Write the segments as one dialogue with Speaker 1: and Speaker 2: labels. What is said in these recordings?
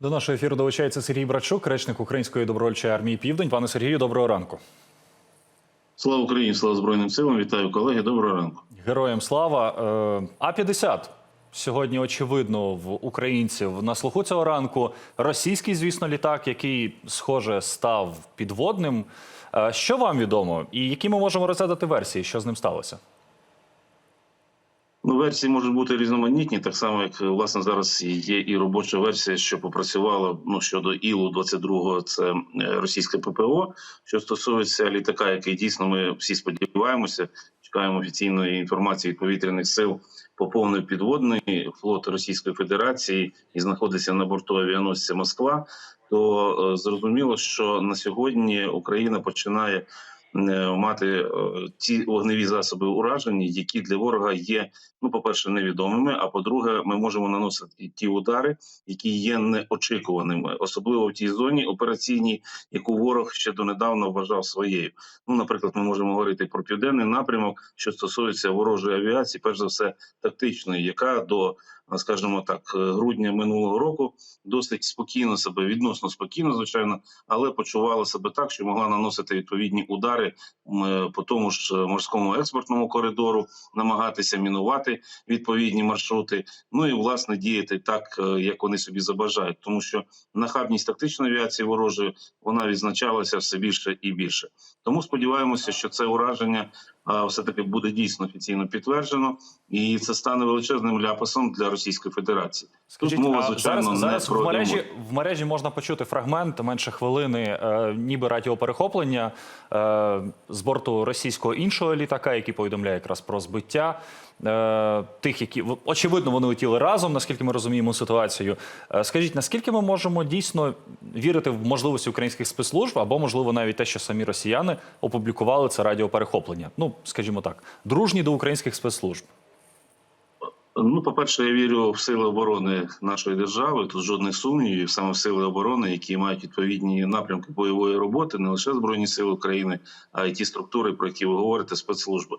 Speaker 1: До нашого ефіру долучається Сергій Брачук, речник Української добровольчої армії Південь. Пане Сергію, доброго ранку.
Speaker 2: Слава Україні, слава Збройним силам. Вітаю колеги. Доброго ранку.
Speaker 1: Героям слава. Е, А-50 сьогодні очевидно в українців на слуху цього ранку. Російський, звісно, літак, який схоже став підводним. Е, Що вам відомо, і які ми можемо розглядати версії, що з ним сталося?
Speaker 2: Версії можуть бути різноманітні, так само як власне зараз є і робоча версія, що попрацювала ну щодо ілу 22 це е, російське ППО. Що стосується літака, який дійсно ми всі сподіваємося, чекаємо офіційної інформації від повітряних сил. Поповнив підводний флот Російської Федерації і знаходиться на борту авіаносця Москва. То е, зрозуміло, що на сьогодні Україна починає мати е, ті вогневі засоби ураження, які для ворога є ну, по-перше, невідомими. А по-друге, ми можемо наносити ті удари, які є неочікуваними, особливо в тій зоні операційній, яку ворог ще донедавна вважав своєю. Ну, наприклад, ми можемо говорити про південний напрямок, що стосується ворожої авіації, перш за все тактичної, яка до скажімо так, грудня минулого року досить спокійно себе відносно спокійно, звичайно, але почувала себе так, що могла наносити відповідні удари м, по тому ж морському експортному коридору, намагатися мінувати відповідні маршрути. Ну і власне діяти так, е, як вони собі забажають, тому що нахабність тактичної авіації ворожої вона відзначалася все більше і більше. Тому сподіваємося, що це ураження все таки буде дійсно офіційно підтверджено, і це стане величезним ляпасом для Російської Федерації.
Speaker 1: Скажіть,
Speaker 2: Тут мова звичайно
Speaker 1: зараз,
Speaker 2: не
Speaker 1: зараз
Speaker 2: про
Speaker 1: в мережі в мережі можна почути фрагмент менше хвилини, е, ніби радіоперехоплення е, з борту російського іншого літака, який повідомляє якраз про збиття. е, Тих, які очевидно вони летіли разом, наскільки ми розуміємо ситуацію. Е, Скажіть, наскільки ми можемо дійсно вірити в можливості українських спецслужб, або можливо навіть те, що самі росіяни опублікували це радіоперехоплення? Ну скажімо так, дружні до українських спецслужб.
Speaker 2: Ну, по-перше, я вірю в сили оборони нашої держави. Тут жодних сумнівів, саме в сили оборони, які мають відповідні напрямки бойової роботи, не лише збройні сили України, а й ті структури, про які ви говорите, спецслужби.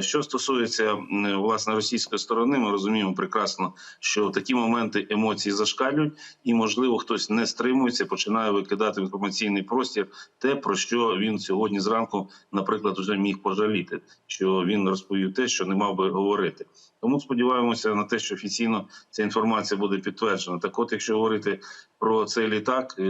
Speaker 2: Що стосується власне російської сторони, ми розуміємо прекрасно, що в такі моменти емоції зашкалюють, і можливо хтось не стримується, починає викидати в інформаційний простір те, про що він сьогодні зранку, наприклад, вже міг пожаліти, що він розповів те, що не мав би говорити. Тому сподіваємося на те, що офіційно ця інформація буде підтверджена. Так, от, якщо говорити про цей літак, е,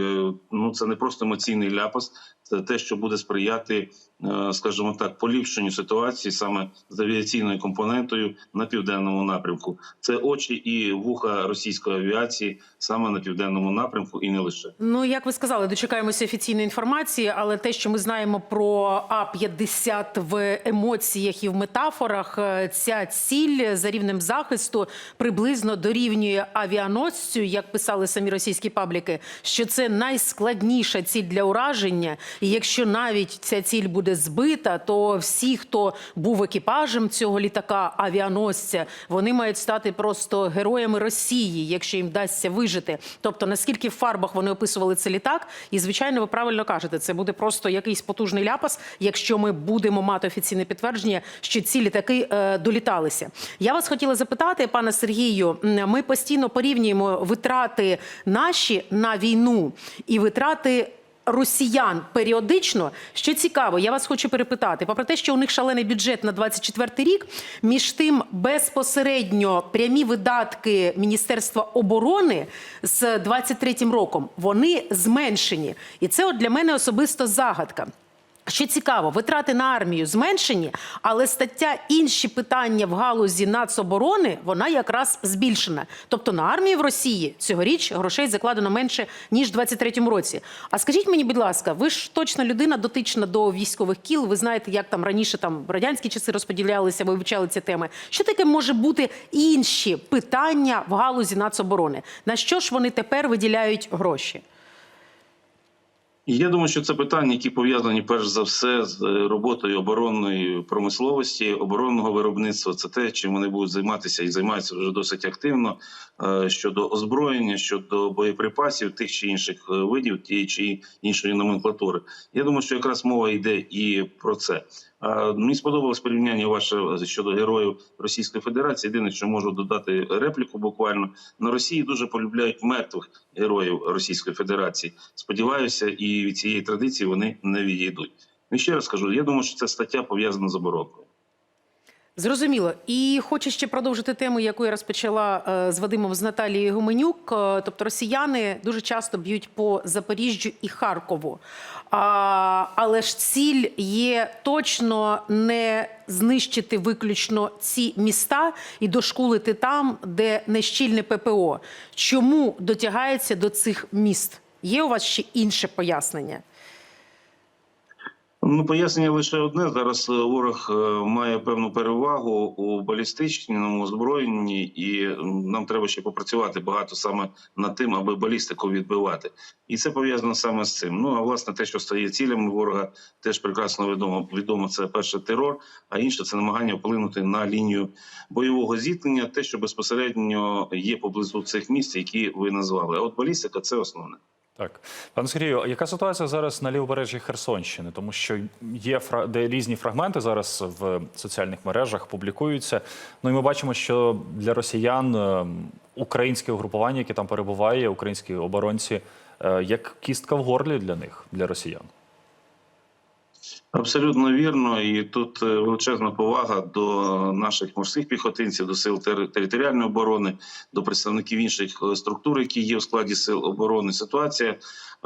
Speaker 2: ну це не просто емоційний ляпас, це те, що буде сприяти, е, скажімо так, поліпшенню ситуації саме з авіаційною компонентою на південному напрямку. Це очі і вуха російської авіації саме на південному напрямку, і не лише.
Speaker 3: Ну, як ви сказали, дочекаємося офіційної інформації, але те, що ми знаємо про А-50 в емоціях і в метафорах, е, ця ціль за рівнем захисту приблизно дорівнює авіаносцю, як писали самі російські пабліки, що це найскладніша ціль для ураження. І якщо навіть ця ціль буде збита, то всі, хто був екіпажем цього літака, авіаносця, вони мають стати просто героями Росії, якщо їм вдасться вижити. Тобто, наскільки в фарбах вони описували цей літак, і звичайно, ви правильно кажете, це буде просто якийсь потужний ляпас, якщо ми будемо мати офіційне підтвердження, що ці літаки е, доліталися. Я вас хотіла запитати, пане Сергію. Ми постійно порівнюємо витрати наші на війну і витрати. Росіян періодично, що цікаво, я вас хочу перепитати. Попри те, що у них шалений бюджет на 24 рік, між тим безпосередньо прямі видатки Міністерства оборони з 23 роком вони зменшені, і це от для мене особисто загадка. Що цікаво, витрати на армію зменшені, але стаття інші питання в галузі нацоборони вона якраз збільшена. Тобто на армію в Росії цьогоріч грошей закладено менше ніж в 23-му році. А скажіть мені, будь ласка, ви ж точно людина дотична до військових кіл. Ви знаєте, як там раніше там в радянські часи розподілялися, ви вивчали ці теми. Що таке може бути інші питання в галузі нацоборони? На що ж вони тепер виділяють гроші?
Speaker 2: Я думаю, що це питання, які пов'язані перш за все з е, роботою оборонної промисловості, оборонного виробництва. Це те, чим вони будуть займатися і займаються вже досить активно е, щодо озброєння, щодо боєприпасів, тих чи інших е, видів, тієї чи іншої номенклатури. Я думаю, що якраз мова йде і про це. Мені сподобалось порівняння ваше щодо героїв Російської Федерації. Єдине, що можу додати репліку, буквально на Росії дуже полюбляють мертвих героїв Російської Федерації. Сподіваюся, і від цієї традиції вони не відійдуть. І ще раз кажу, я думаю, що ця стаття пов'язана з оборонкою.
Speaker 3: Зрозуміло. І хочу ще продовжити тему, яку я розпочала е, з Вадимом з Наталією Гуменюк. Е, Тобто росіяни дуже часто б'ють по Запоріжжю і Харкову. А, але ж ціль є точно не знищити виключно ці міста і дошкулити там, де нещільне ППО. Чому дотягається до цих міст? Є у вас ще інше пояснення?
Speaker 2: Ну, пояснення лише одне. Зараз е, ворог е, має певну перевагу у балістичному озброєнні, і нам треба ще попрацювати багато саме над тим, аби балістику відбивати. І це пов'язано саме з цим. Ну а власне, те, що стає цілями ворога, теж прекрасно відомо. Відомо це перше терор, а інше це намагання вплинути на лінію бойового зіткнення, те, що безпосередньо є поблизу цих місць, які ви назвали. А от балістика це основне.
Speaker 1: Так, пане Сергію, яка ситуація зараз на лівобережжі Херсонщини? Тому що є фра- де різні фрагменти зараз в соціальних мережах публікуються. Ну і ми бачимо, що для росіян е, українське угрупування, яке там перебуває, українські оборонці, е, як кістка в горлі для них, для росіян.
Speaker 2: Абсолютно вірно, і тут е, величезна повага до наших морських піхотинців, до сил тери- територіальної оборони, до представників інших е, структур, які є в складі сил оборони. Ситуація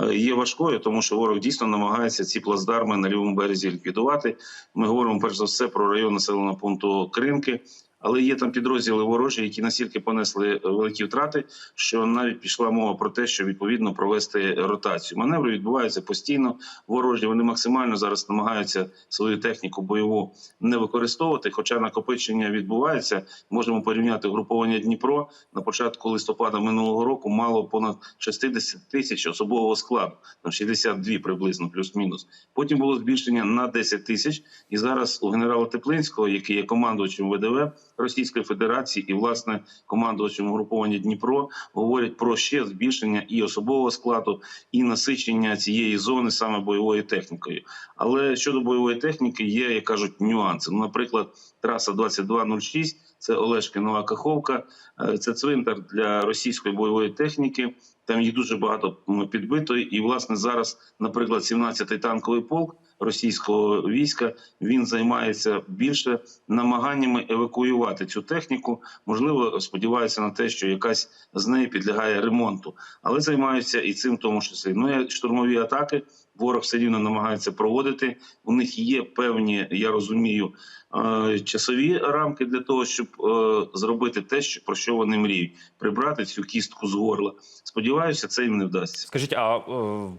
Speaker 2: е, є важкою, тому що ворог дійсно намагається ці плацдарми на лівому березі ліквідувати. Ми говоримо перш за все про район населеного пункту Кринки. Але є там підрозділи ворожі, які настільки понесли е, великі втрати, що навіть пішла мова про те, що відповідно провести ротацію. Маневри відбуваються постійно. Ворожі вони максимально зараз намагаються свою техніку бойову не використовувати. Хоча накопичення відбувається, можемо порівняти груповання Дніпро на початку листопада минулого року мало понад 60 тисяч особового складу, там 62 приблизно, плюс-мінус. Потім було збільшення на 10 тисяч, і зараз у генерала Теплинського, який є командувачем ВДВ Російської Федерації, і власне командувачем угруповання Дніпро, говорять про ще збільшення і особового складу, і насичення цієї зони саме бойовою технікою. Але щодо бойової техніки, є, як кажуть, нюанси. Ну, наприклад, траса 2206 – це Олешки Нова Каховка, е, це цвинтар для російської бойової техніки. Там їх дуже багато м, підбитої, і власне зараз, наприклад, 17-й танковий полк російського війська він займається більше намаганнями евакуювати цю техніку. Можливо, сподіваються на те, що якась з неї підлягає ремонту, але займаються і цим в тому числі. Ну і штурмові атаки. Ворог все рівно намагається проводити. У них є певні, я розумію, е, часові рамки для того, щоб е, зробити те, що про що вони мріють, прибрати цю кістку з горла. Сподіваюся, це їм не вдасться.
Speaker 1: Скажіть, а е,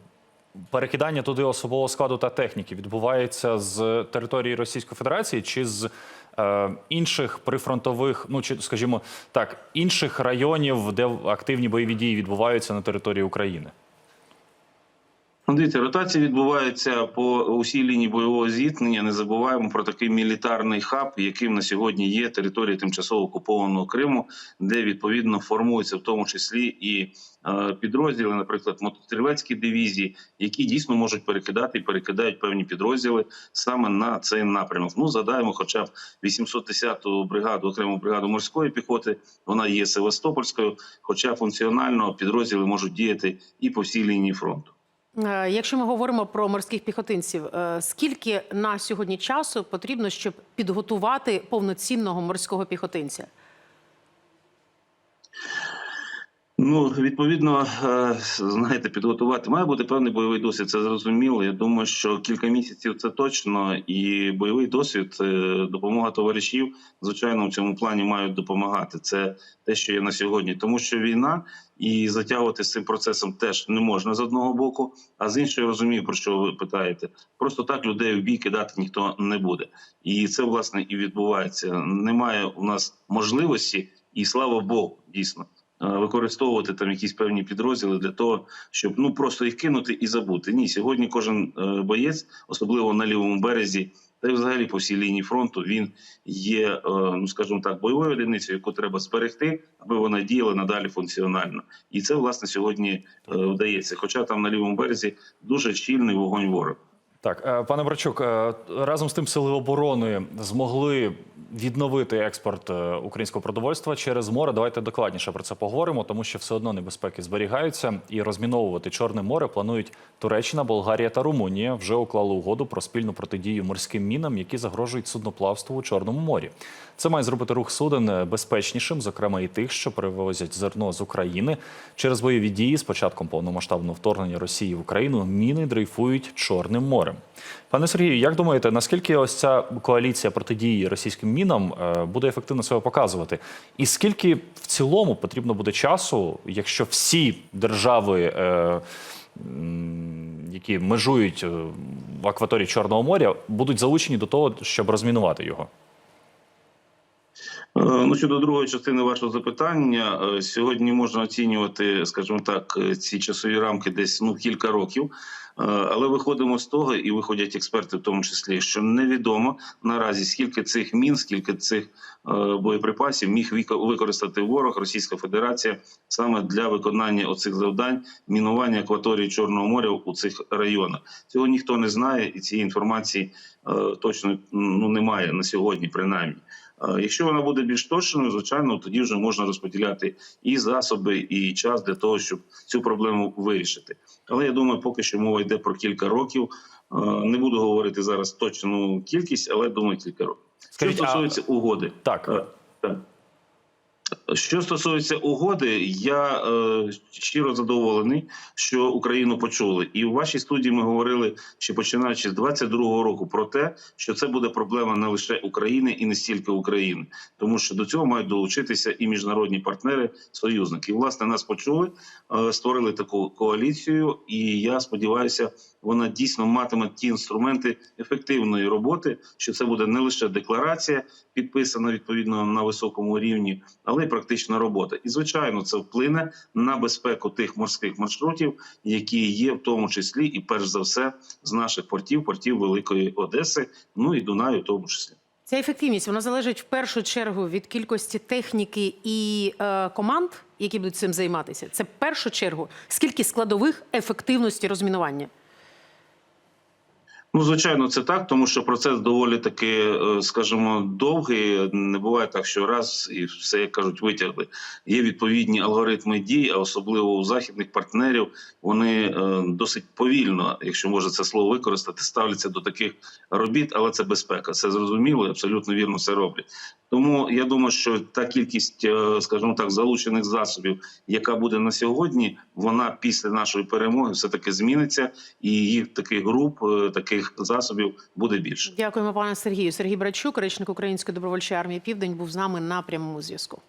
Speaker 1: перекидання туди особового складу та техніки відбувається з території Російської Федерації чи з е, інших прифронтових, ну чи скажімо так, інших районів, де активні бойові дії відбуваються на території України?
Speaker 2: Ну, Дивіться, ротація відбувається по усій лінії бойового зіткнення. Не забуваємо про такий мілітарний хаб, яким на сьогодні є територія тимчасово окупованого Криму, де відповідно формуються в тому числі і е, підрозділи, наприклад, мотострілецькі дивізії, які дійсно можуть перекидати і перекидають певні підрозділи саме на цей напрямок. Ну згадаємо, хоча б 810-ту бригаду, окрему бригаду морської піхоти. Вона є Севастопольською, хоча функціонально підрозділи можуть діяти і по всій лінії фронту.
Speaker 3: Е, Якщо ми говоримо про морських піхотинців, е, скільки на сьогодні часу потрібно, щоб підготувати повноцінного морського піхотинця?
Speaker 2: Ну, відповідно, е, знаєте, підготувати має бути певний бойовий досвід. Це зрозуміло. Я думаю, що кілька місяців це точно, і бойовий досвід, допомога товаришів, звичайно, в цьому плані мають допомагати. Це те, що є на сьогодні, тому що війна і затягувати з цим процесом теж не можна з одного боку. А з іншого я розумію, про що ви питаєте. Просто так людей в бій кидати ніхто не буде, і це власне і відбувається. Немає у нас можливості, і слава Богу, дійсно е, використовувати там якісь певні підрозділи для того, щоб ну просто їх кинути і забути. Ні, сьогодні кожен е, боєць, особливо на лівому березі, та й взагалі по всій лінії фронту, він є, е, ну скажімо так, бойовою одиницею, яку треба зберегти, аби вона діяла надалі функціонально. І це власне сьогодні е, вдається. Хоча там на лівому березі дуже щільний вогонь ворога.
Speaker 1: Так, е, пане Брачук, е, разом з тим сили оборони змогли відновити експорт е, українського продовольства через море. Давайте докладніше про це поговоримо, тому що все одно небезпеки зберігаються і розміновувати Чорне море планують Туреччина, Болгарія та Румунія. Вже уклали угоду про спільну протидію морським мінам, які загрожують судноплавству у Чорному морі. Це має зробити рух суден безпечнішим, зокрема і тих, що перевозять зерно з України. Через бойові дії з початком повномасштабного вторгнення Росії в Україну міни дрейфують Чорним морем. Пане Сергію, як думаєте, наскільки ось ця коаліція протидії російським мінам е, буде ефективно себе показувати? І скільки в цілому потрібно буде часу, якщо всі держави, е, які межують е, в акваторії Чорного моря, будуть залучені до того, щоб розмінувати його?
Speaker 2: Ну, щодо другої частини вашого запитання, сьогодні можна оцінювати, скажімо так, ці часові рамки десь ну кілька років. Е, Але виходимо з того, і виходять експерти, в тому числі, що невідомо наразі скільки цих мін, скільки цих е, боєприпасів міг використати ворог Російська Федерація саме для виконання оцих завдань мінування акваторії Чорного моря у цих районах. Цього ніхто не знає, і цієї інформації е, точно ну немає на сьогодні, принаймні. Якщо вона буде більш точною, звичайно, тоді вже можна розподіляти і засоби, і час для того, щоб цю проблему вирішити. Але я думаю, поки що мова йде про кілька років. Не буду говорити зараз точну кількість, але думаю, кілька років.
Speaker 1: Скажіть,
Speaker 2: що
Speaker 1: а-
Speaker 2: стосується угоди,
Speaker 1: Так.
Speaker 2: Так. Що стосується угоди, я е, щиро задоволений, що Україну почули. І у вашій студії ми говорили ще починаючи з 22-го року про те, що це буде проблема не лише України і не стільки України, тому що до цього мають долучитися і міжнародні партнери, союзники. І, власне, нас почули, е, створили таку коаліцію, і я сподіваюся, вона дійсно матиме ті інструменти ефективної роботи, що це буде не лише декларація, підписана відповідно на високому рівні, але й практична робота. І звичайно, це вплине на безпеку тих морських маршрутів, які є в тому числі і перш за все з наших портів, портів Великої Одеси, ну і Дунаю, в тому числі.
Speaker 3: Ця ефективність вона залежить в першу чергу від кількості техніки і е, команд, які будуть цим займатися. Це в першу чергу скільки складових ефективності розмінування.
Speaker 2: Ну, звичайно, це так, тому що процес доволі таки, е, скажімо, довгий. Не буває так, що раз і все як кажуть, витягли. Є відповідні алгоритми дій, а особливо у західних партнерів вони е, досить повільно, якщо можна це слово використати, ставляться до таких робіт, але це безпека. Це зрозуміло, абсолютно вірно все роблять. Тому я думаю, що та кількість, е, скажімо так, залучених засобів, яка буде на сьогодні, вона після нашої перемоги все таки зміниться, і їх таких груп, е, таких засобів буде більше.
Speaker 3: Дякуємо, пане Сергію. Сергій Брачук, речник Української добровольчої армії Південь, був з нами на прямому зв'язку.